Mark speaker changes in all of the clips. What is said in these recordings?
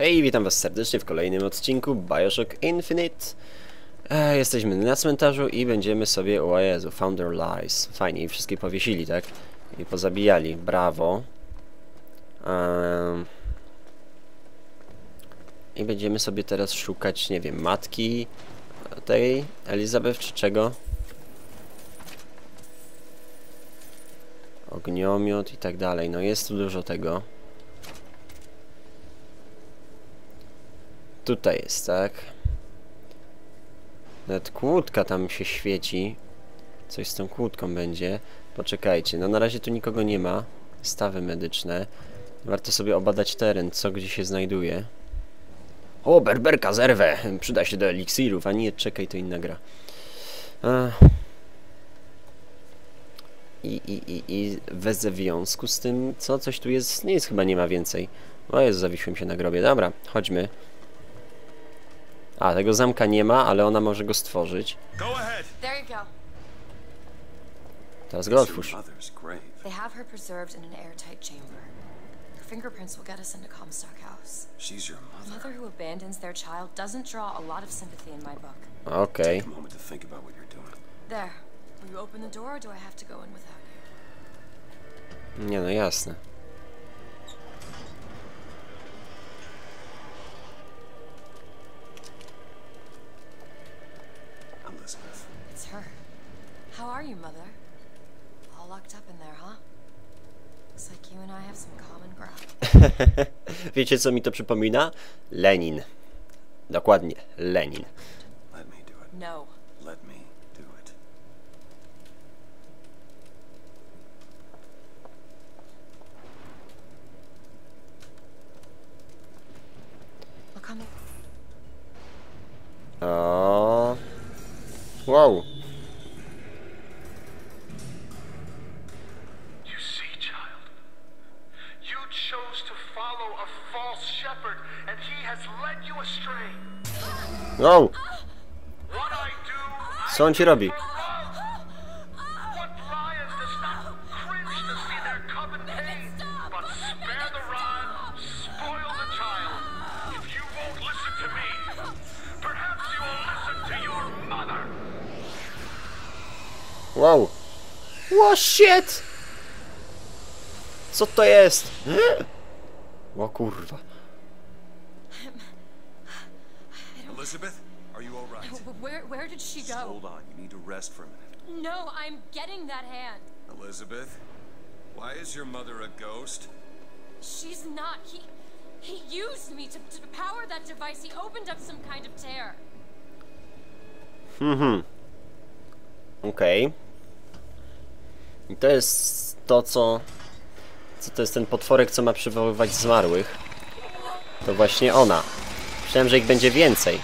Speaker 1: Hej, witam was serdecznie w kolejnym odcinku Bioshock Infinite. E, jesteśmy na cmentarzu i będziemy sobie... O Jezu, Founder Lies. Fajnie, i wszystkie powiesili, tak? I pozabijali. Brawo. I będziemy sobie teraz szukać, nie wiem, matki tej Elizabeth czy czego? Ogniomiot i tak dalej. No jest tu dużo tego. Tutaj jest, tak? Nawet kłódka tam się świeci. Coś z tą kłódką będzie. Poczekajcie, no na razie tu nikogo nie ma. Stawy medyczne. Warto sobie obadać teren, co gdzie się znajduje. O, berberka, zerwę! Przyda się do eliksirów, a nie, czekaj, to inna gra. I, i, i, i we związku z tym, co coś tu jest, nie jest chyba nie ma więcej. O jest, zawisłem się na grobie. Dobra, chodźmy. A, tego zamka nie ma, ale ona może go stworzyć. Teraz go otwórz.
Speaker 2: Mother's grave.
Speaker 3: They have her preserved in an airtight chamber. Her fingerprints will get us into Comstock House.
Speaker 2: She's your
Speaker 3: A
Speaker 2: mother.
Speaker 3: mother who abandons their child doesn't draw a lot of sympathy in my book.
Speaker 1: Okej.
Speaker 2: Take a moment to think about what you're doing.
Speaker 3: There. Will you open the door or do I have to go in without you?
Speaker 1: Nie no, jasne. Wiecie co mi to przypomina? Lenin. Dokładnie, Lenin.
Speaker 2: Let me do it.
Speaker 3: No.
Speaker 2: Let me do it.
Speaker 3: I'll come.
Speaker 1: O. Wow.
Speaker 4: You will listen to your mother.
Speaker 1: Wow. Ło shit! Co to jest? O kurwa.
Speaker 2: Elizabeth, are you all right?
Speaker 3: Where where did she
Speaker 2: Just
Speaker 3: go?
Speaker 2: hold on. You need to rest for a minute.
Speaker 3: No, I'm getting that hand.
Speaker 2: Elizabeth, why is your mother a ghost?
Speaker 3: She's not. He he used me to, to power that device. He opened up some kind of tear.
Speaker 1: Mhm. Okej. I to jest to, co... Co to jest ten potworek, co ma przywoływać zmarłych. To właśnie ona. Myślałem, że ich będzie więcej.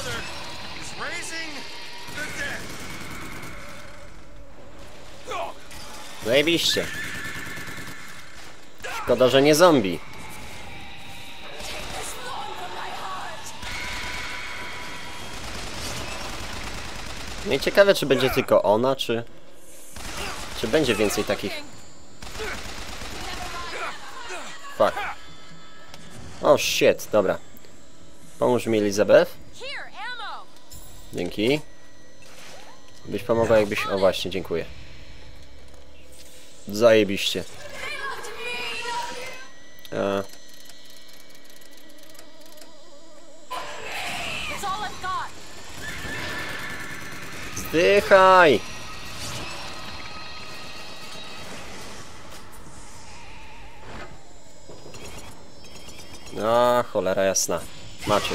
Speaker 2: Mother is raising the dead.
Speaker 1: Zajebiście. Szkoda, że nie zombie. No i ciekawe, czy będzie tylko ona, czy... Czy będzie więcej takich... Fuck. O, shit, dobra. Pomóż mi, Elizabeth. Dzięki. Byś pomogła, jakbyś... O, właśnie, dziękuję. Zajebiście. E,
Speaker 3: I've got.
Speaker 1: zdychaj! A, cholera jasna. Macie.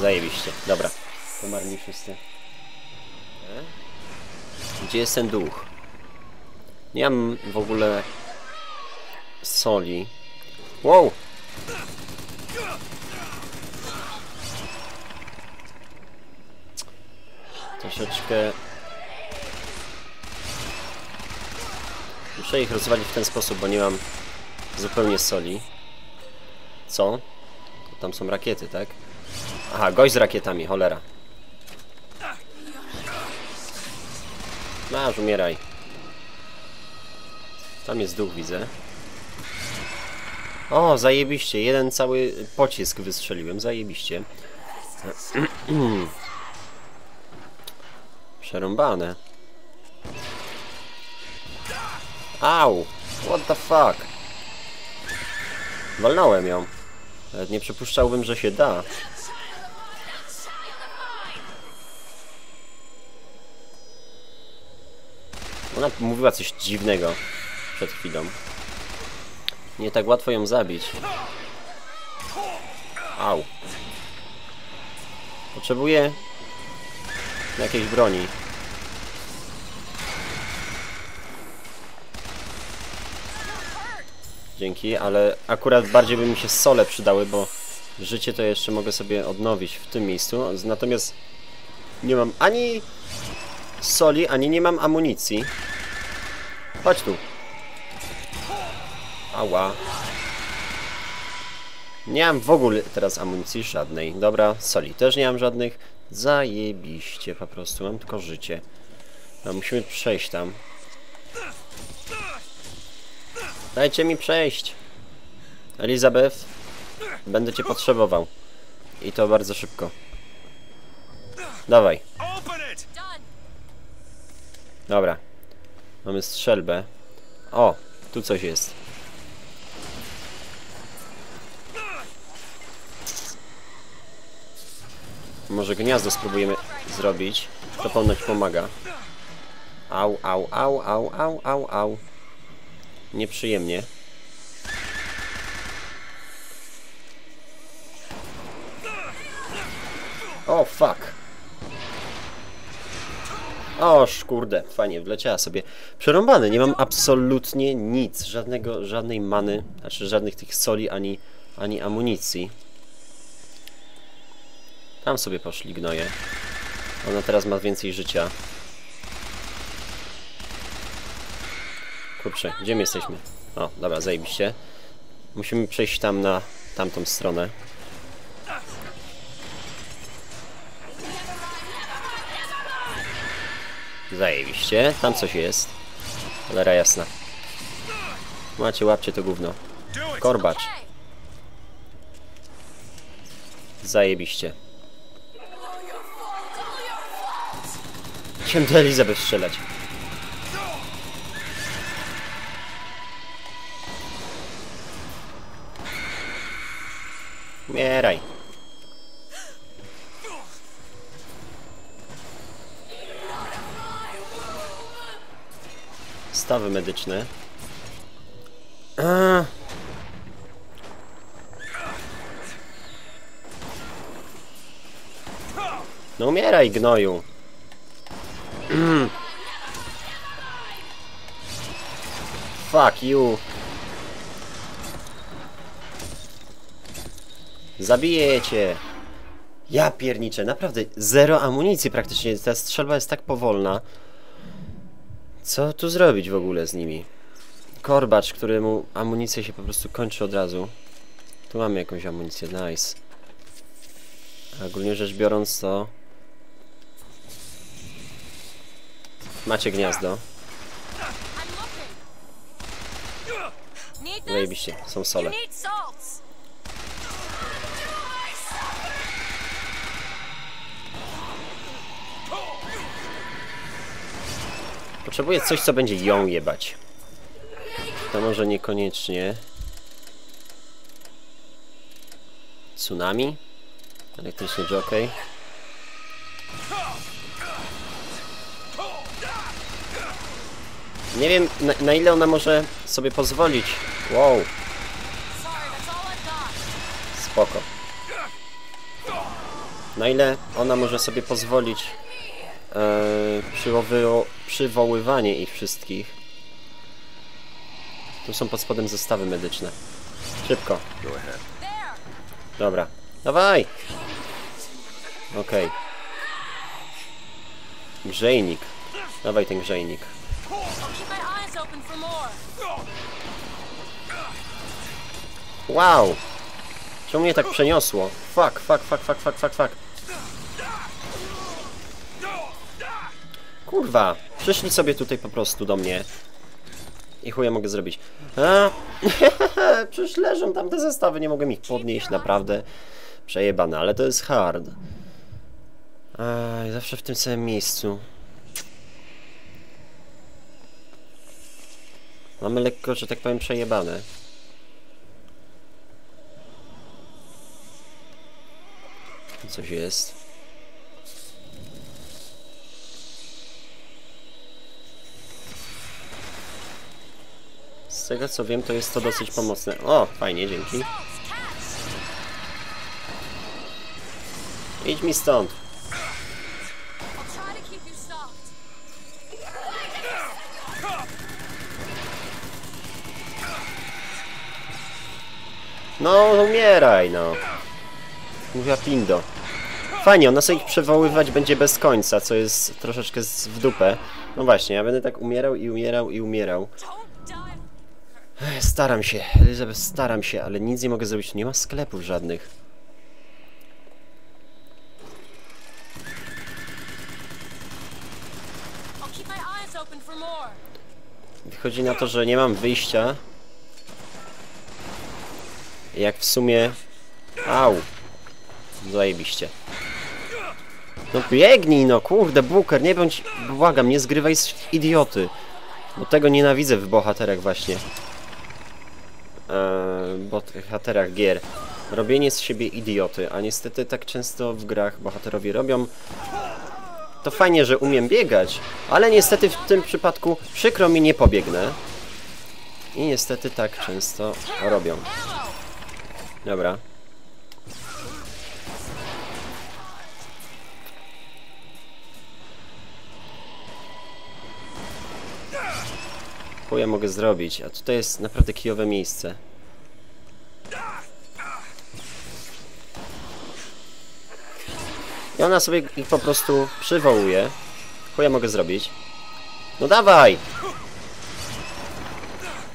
Speaker 1: Zajebiście. Dobra. Pomarli wszyscy. Gdzie jest ten duch? Nie mam w ogóle soli. Wow! Troszeczkę... Muszę ich rozwalić w ten sposób, bo nie mam zupełnie soli. Co? Tam są rakiety, tak? Aha, gość z rakietami, cholera. Masz, umieraj. Tam jest duch, widzę. O, zajebiście. Jeden cały pocisk wystrzeliłem. Zajebiście. Przerąbane. Au! What the fuck? Walnąłem ją. Nawet nie przypuszczałbym, że się da. Ona mówiła coś dziwnego przed chwilą. Nie tak łatwo ją zabić. Au. Potrzebuję jakiejś broni. Dzięki, ale akurat bardziej by mi się sole przydały, bo życie to jeszcze mogę sobie odnowić w tym miejscu. Natomiast nie mam ani soli, ani nie mam amunicji. Chodź tu. Ała. Nie mam w ogóle teraz amunicji żadnej. Dobra, soli też nie mam żadnych. Zajebiście po prostu, mam tylko życie. No, musimy przejść tam. Dajcie mi przejść. Elizabeth, będę cię potrzebował. I to bardzo szybko. Dawaj. Dobra. Mamy strzelbę. O, tu coś jest. Może gniazdo spróbujemy zrobić. To ponoć pomaga. Au, au, au, au, au, au, au. Nieprzyjemnie. O, fuck. O, kurde, fajnie, wleciała sobie. Przerąbany, nie mam absolutnie nic, żadnego, żadnej many, znaczy żadnych tych soli, ani, ani amunicji. Tam sobie poszli gnoje. Ona teraz ma więcej życia. Kurczę, gdzie my jesteśmy? O, dobra, zajebiście. Musimy przejść tam na tamtą stronę. Zajebiście, tam coś jest. Cholera jasna. Macie, łapcie to gówno. Korbacz. Zajebiście. Chciałem do Elizabeth strzelać. Stawy medyczne. Eee. No umieraj, gnoju. Fuck you. Zabiję cię. Ja pierniczę, naprawdę zero amunicji praktycznie. Ta strzelba jest tak powolna. Co tu zrobić w ogóle z nimi? Korbacz, któremu amunicja się po prostu kończy od razu. Tu mamy jakąś amunicję, nice. A Ogólnie rzecz biorąc to... Macie gniazdo. Zajebiście, są sole. Potrzebuję coś, co będzie ją jebać. To może niekoniecznie. Tsunami? Elektryczny jockey? Nie wiem, na, na ile ona może sobie pozwolić. Wow, spoko. Na ile ona może sobie pozwolić e, przywoły, przywoływanie ich wszystkich. Tu są pod spodem zestawy medyczne. Szybko. Dobra. Dawaj! Okej. Grzejnik. Dawaj ten grzejnik. Wow! Czemu mnie tak przeniosło? Fuck, fuck, fuck, fuck, fuck, fuck, fuck. Kurwa, przyszli sobie tutaj po prostu do mnie. I chuja mogę zrobić. A, przecież leżą tam te zestawy, nie mogę ich podnieść, naprawdę. Przejebane, ale to jest hard. Aj, zawsze w tym samym miejscu. Mamy lekko, że tak powiem, przejebane. Coś jest. Z tego co wiem, to jest to dosyć pomocne. O, fajnie, dzięki. Idź mi stąd. No, umieraj, no. Mówiła Pindo. Fajnie, ona sobie ich przywoływać będzie bez końca, co jest troszeczkę w dupę. No właśnie, ja będę tak umierał i umierał i umierał. Staram się, Elizabeth, staram się, ale nic nie mogę zrobić. Nie ma sklepów żadnych. Wychodzi na to, że nie mam wyjścia. Jak w sumie... Au. Zajebiście. No biegnij no, kurde, Booker, nie bądź... Błagam, nie zgrywaj z idioty. Bo tego nienawidzę w bohaterach właśnie. Eee, bohaterach gier. Robienie z siebie idioty, a niestety tak często w grach bohaterowie robią. To fajnie, że umiem biegać, ale niestety w tym przypadku przykro mi nie pobiegnę. I niestety tak często robią. Dobra. Chuja mogę zrobić, a tutaj jest naprawdę kijowe miejsce. I ona sobie ich po prostu przywołuje. Chuja mogę zrobić. No dawaj!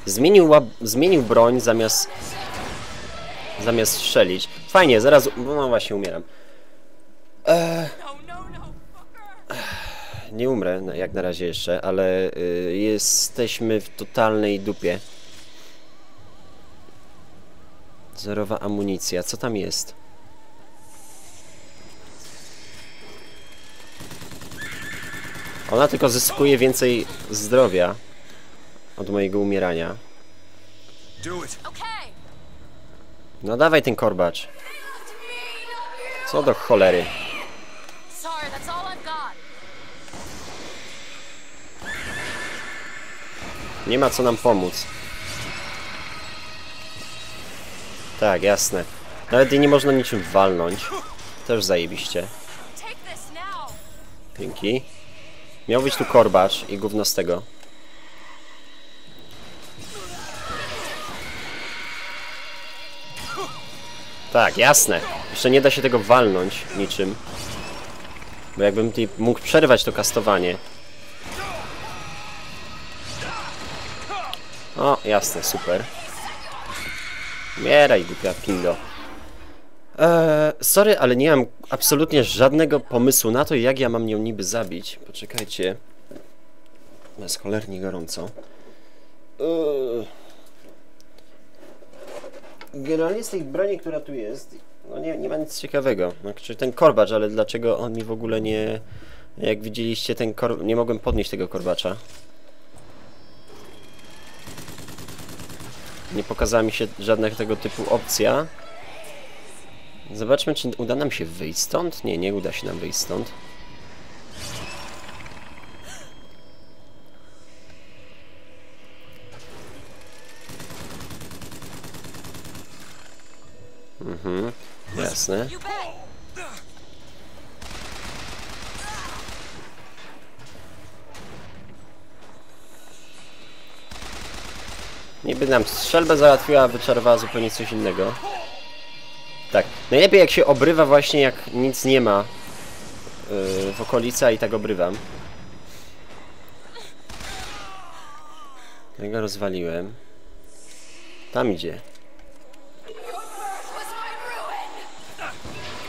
Speaker 1: Zmienił. Zmienił broń zamiast... Zamiast strzelić. Fajnie, zaraz... No właśnie, umieram.
Speaker 3: Fucker.
Speaker 1: Nie umrę, jak na razie jeszcze, ale y, jesteśmy w totalnej dupie. Zerowa amunicja. Co tam jest? Ona tylko zyskuje więcej zdrowia od mojego umierania. No dawaj ten korbacz. Co do cholery. Nie ma co nam pomóc. Tak, jasne. Nawet jej nie można niczym walnąć. Też zajebiście. Dzięki. Miał być tu korbacz i gówno z tego. Tak, jasne. Jeszcze nie da się tego walnąć niczym. Bo jakbym mógł przerwać to kastowanie. O, jasne, super. Umieraj, głupia pindo. Eee, sorry, ale nie mam absolutnie żadnego pomysłu na to, jak ja mam ją niby zabić. Poczekajcie. Jest cholernie gorąco. Eee. Generalnie z tej broni, która tu jest, no nie, nie ma nic ciekawego. Znaczy ten korbacz, ale dlaczego on mi w ogóle nie... Jak widzieliście, ten kor... nie mogłem podnieść tego korbacza. Nie pokazała mi się żadna tego typu opcja. Zobaczmy, czy uda nam się wyjść stąd. Nie, nie uda się nam wyjść stąd. Mhm, jasne. Niby nam strzelbę załatwiła, a wyczarowała zupełnie coś innego. Tak. Najlepiej jak się obrywa właśnie jak nic nie ma yy, w okolicy, i tak obrywam. Ja go rozwaliłem. Tam idzie.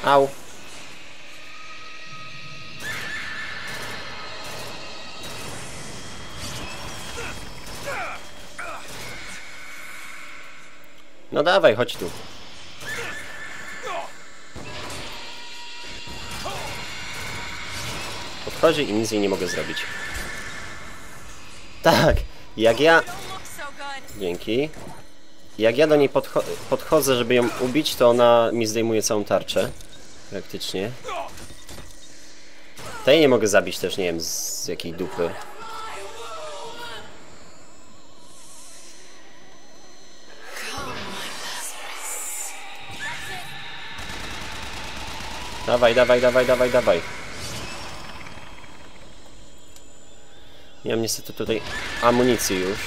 Speaker 1: Au. No dawaj, chodź tu. Podchodzi i nic jej nie mogę zrobić. Tak, jak ja... Dzięki. Jak ja do niej podcho podchodzę, żeby ją ubić, to ona mi zdejmuje całą tarczę. Praktycznie. Tej nie mogę zabić też, nie wiem, z jakiej dupy. Dawaj, dawaj, dawaj, dawaj, dawaj. Nie mam niestety tutaj amunicji już.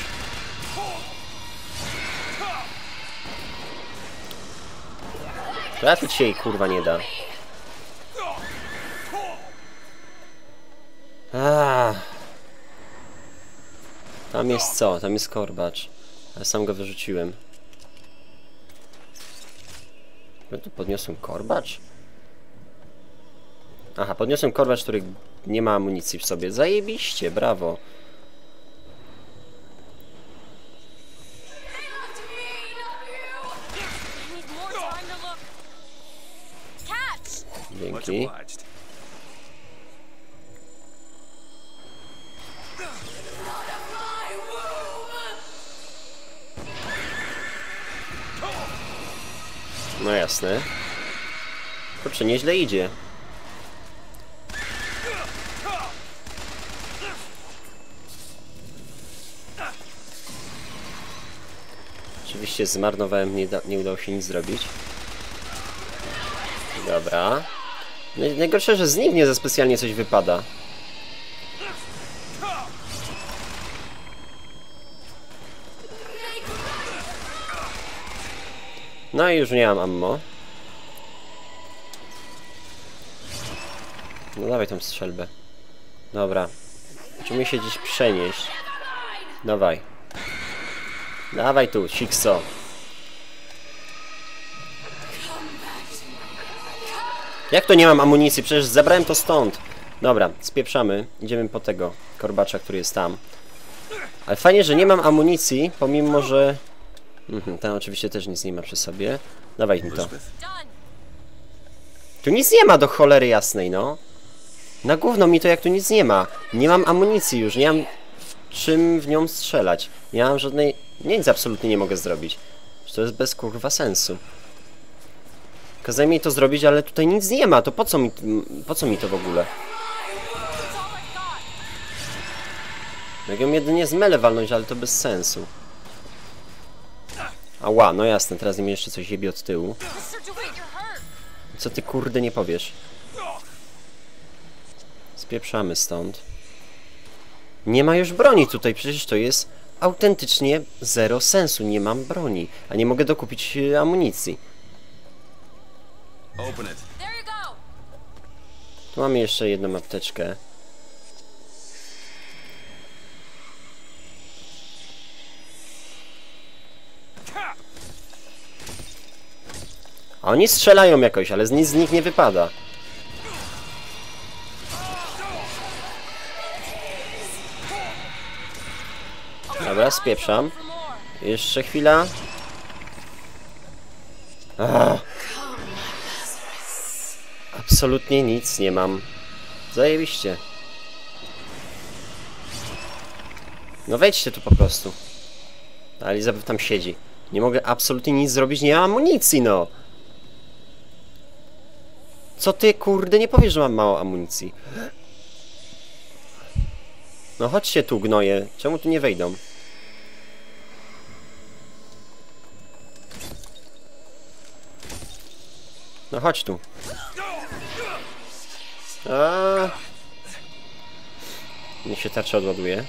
Speaker 1: Trafić się jej kurwa nie da. Ah. Tam jest co? Tam jest korbacz. Ale sam go wyrzuciłem. Ja tu podniosłem korbacz? Aha, podniosłem korbacz, który nie ma amunicji w sobie. Zajebiście, brawo. Dzięki. No jasne. Kurczę, nieźle idzie. Oczywiście zmarnowałem, nie, da, nie udało się nic zrobić. Dobra. Naj- Najgorsze, że z nich nie za specjalnie coś wypada. No i już nie mam ammo. No dawaj tą strzelbę. Dobra. Musimy się gdzieś przenieść. Dawaj. Dawaj tu, sikso. Jak to nie mam amunicji? Przecież zabrałem to stąd. Dobra, spieprzamy. Idziemy po tego korbacza, który jest tam. Ale fajnie, że nie mam amunicji, pomimo, że... Mhm, ten oczywiście też nic nie ma przy sobie. Dawaj mi to. Tu nic nie ma do cholery jasnej, no. Na gówno mi to jak tu nic nie ma. Nie mam amunicji już, nie mam czym w nią strzelać. Nie mam żadnej... Nic absolutnie nie mogę zrobić. To jest bez kurwa sensu. Kazałem mi to zrobić, ale tutaj nic nie ma, to po co mi, po co mi to w ogóle?
Speaker 3: I got.
Speaker 1: Mogę jedynie z mele walnąć, ale to bez sensu. Ała, no jasne, teraz mi jeszcze coś jebie od tyłu. Co ty kurde nie powiesz? Spieprzamy stąd. Nie ma już broni tutaj, przecież to jest autentycznie zero sensu. Nie mam broni, a nie mogę dokupić e, amunicji. Tu mamy jeszcze jedną apteczkę. A oni strzelają jakoś, ale z nic z nich nie wypada. Dobra, spieprzam. Jeszcze chwila. Ach. Absolutnie nic nie mam. Zajebiście. No wejdźcie tu po prostu. A Elizabeth tam siedzi. Nie mogę absolutnie nic zrobić, nie mam amunicji, no. Co ty, kurde, nie powiesz, że mam mało amunicji. No chodźcie tu, gnoje. Czemu tu nie wejdą? No chodź tu. A. Niech się tarcza odładuje.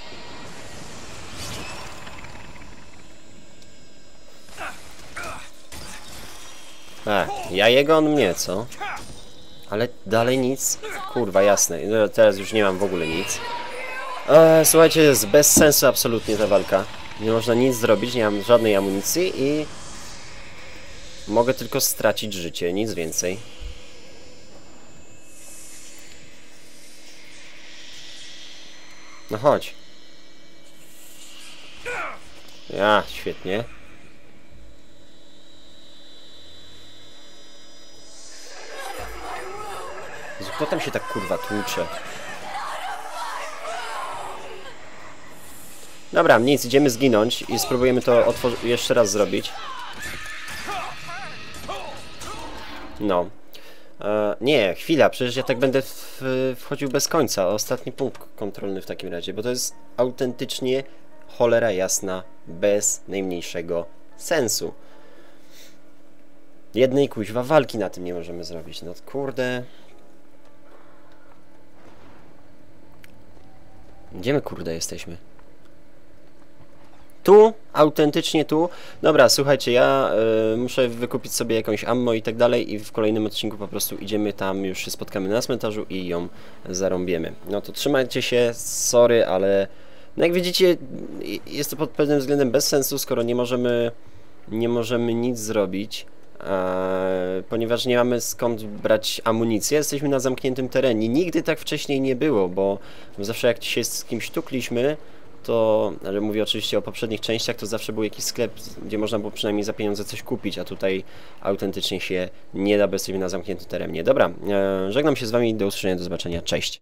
Speaker 1: A, ja jego, on mnie, co? Ale dalej nic. Kurwa, jasne. No, teraz już nie mam w ogóle nic. E, słuchajcie, jest bez sensu absolutnie ta walka. Nie można nic zrobić, nie mam żadnej amunicji i... Mogę tylko stracić życie, nic więcej. No chodź. Ja, świetnie. Kto tam się tak kurwa tłucze? Dobra, nic, idziemy zginąć i spróbujemy to jeszcze raz zrobić. No. E, nie, chwila, przecież ja tak będę w, wchodził bez końca. Ostatni punkt kontrolny w takim razie, bo to jest autentycznie cholera jasna, bez najmniejszego sensu. Jednej kuźwa walki na tym nie możemy zrobić. No kurde. Gdzie my kurde jesteśmy? Tu, autentycznie tu. Dobra, słuchajcie, ja y, muszę wykupić sobie jakąś ammo i tak dalej i w kolejnym odcinku po prostu idziemy tam, już się spotkamy na cmentarzu i ją zarąbiemy. No to trzymajcie się, sorry, ale no jak widzicie, jest to pod pewnym względem bez sensu, skoro nie możemy, nie możemy nic zrobić. E, ponieważ nie mamy skąd brać amunicję, jesteśmy na zamkniętym terenie. Nigdy tak wcześniej nie było, bo zawsze jak się z kimś tukliśmy, to, ale mówię oczywiście o poprzednich częściach, to zawsze był jakiś sklep, gdzie można było przynajmniej za pieniądze coś kupić, a tutaj autentycznie się nie da, bo jesteśmy na zamkniętym terenie. Dobra, e, żegnam się z Wami, do usłyszenia, do zobaczenia, cześć!